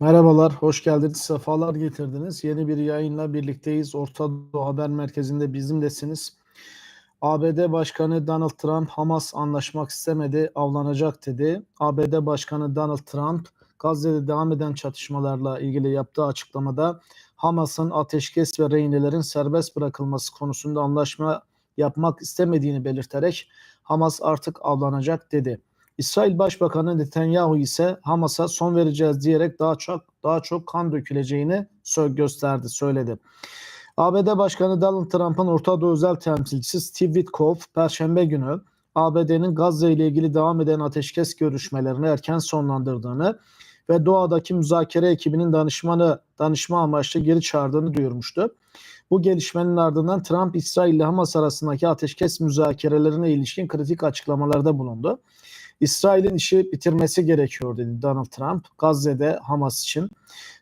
Merhabalar, hoş geldiniz, sefalar getirdiniz. Yeni bir yayınla birlikteyiz. Orta Doğu Haber Merkezi'nde bizimlesiniz. ABD Başkanı Donald Trump, Hamas anlaşmak istemedi, avlanacak dedi. ABD Başkanı Donald Trump, Gazze'de devam eden çatışmalarla ilgili yaptığı açıklamada Hamas'ın ateşkes ve rehinelerin serbest bırakılması konusunda anlaşma yapmak istemediğini belirterek Hamas artık avlanacak dedi. İsrail Başbakanı Netanyahu ise Hamas'a son vereceğiz diyerek daha çok daha çok kan döküleceğini gösterdi, söyledi. ABD Başkanı Donald Trump'ın Orta Doğu özel temsilcisi Steve Witkoff Perşembe günü ABD'nin Gazze ile ilgili devam eden ateşkes görüşmelerini erken sonlandırdığını ve Doğa'daki müzakere ekibinin danışmanı danışma amaçlı geri çağırdığını duyurmuştu. Bu gelişmenin ardından Trump İsrail ile Hamas arasındaki ateşkes müzakerelerine ilişkin kritik açıklamalarda bulundu. İsrail'in işi bitirmesi gerekiyor dedi Donald Trump Gazze'de Hamas için.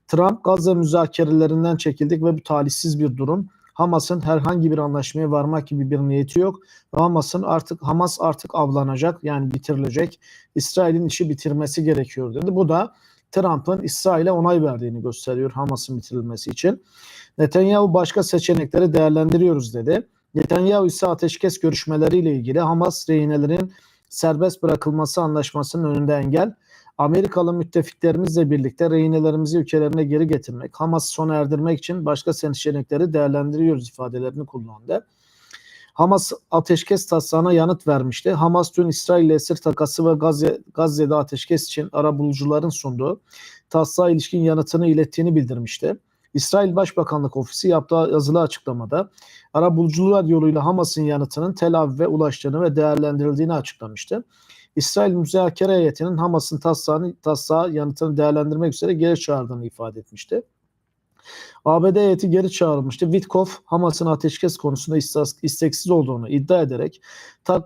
Trump Gazze müzakerelerinden çekildik ve bu talihsiz bir durum. Hamas'ın herhangi bir anlaşmaya varmak gibi bir niyeti yok. Hamas'ın artık Hamas artık avlanacak yani bitirilecek. İsrail'in işi bitirmesi gerekiyor dedi. Bu da Trump'ın İsrail'e onay verdiğini gösteriyor Hamas'ın bitirilmesi için. Netanyahu başka seçenekleri değerlendiriyoruz dedi. Netanyahu ise ateşkes görüşmeleriyle ilgili Hamas rehinelerin serbest bırakılması anlaşmasının önünde engel. Amerikalı müttefiklerimizle birlikte rehinelerimizi ülkelerine geri getirmek, Hamas'ı sona erdirmek için başka seçenekleri değerlendiriyoruz ifadelerini kullandı. Hamas ateşkes taslağına yanıt vermişti. Hamas dün İsrail esir takası ve Gazze, Gazze'de ateşkes için arabulucuların sunduğu taslağa ilişkin yanıtını ilettiğini bildirmişti. İsrail Başbakanlık Ofisi yaptığı yazılı açıklamada arabulucular yoluyla Hamas'ın yanıtının Tel Aviv'e ulaştığını ve değerlendirildiğini açıklamıştı. İsrail müzakere heyetinin Hamas'ın taslağını, taslağı yanıtını değerlendirmek üzere geri çağırdığını ifade etmişti. ABD heyeti geri çağrılmıştı. Witkoff Hamas'ın ateşkes konusunda isteksiz olduğunu iddia ederek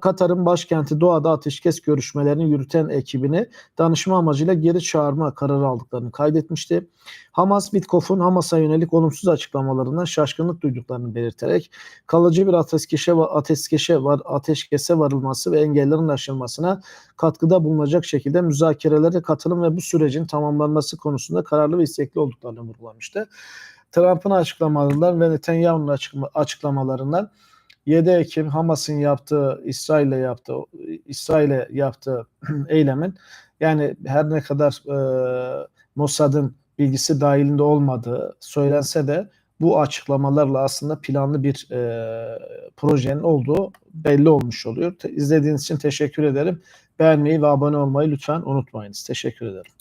Katar'ın başkenti Doha'da ateşkes görüşmelerini yürüten ekibini danışma amacıyla geri çağırma kararı aldıklarını kaydetmişti. Hamas Witkoff'un Hamas'a yönelik olumsuz açıklamalarından şaşkınlık duyduklarını belirterek kalıcı bir ateşkese, ateşkese, var, ateşkese varılması ve engellerin aşılmasına katkıda bulunacak şekilde müzakerelere katılım ve bu sürecin tamamlanması konusunda kararlı ve istekli olduklarını vurgulamıştı. Trump'ın açıklamalarından ve Netanyahu'nun açıklamalarından 7 Ekim Hamas'ın yaptığı, İsrail'le yaptığı, İsrail'e yaptığı eylemin yani her ne kadar e, Mossad'ın bilgisi dahilinde olmadığı söylense de bu açıklamalarla aslında planlı bir e, projenin olduğu belli olmuş oluyor. İzlediğiniz için teşekkür ederim. Beğenmeyi ve abone olmayı lütfen unutmayınız. Teşekkür ederim.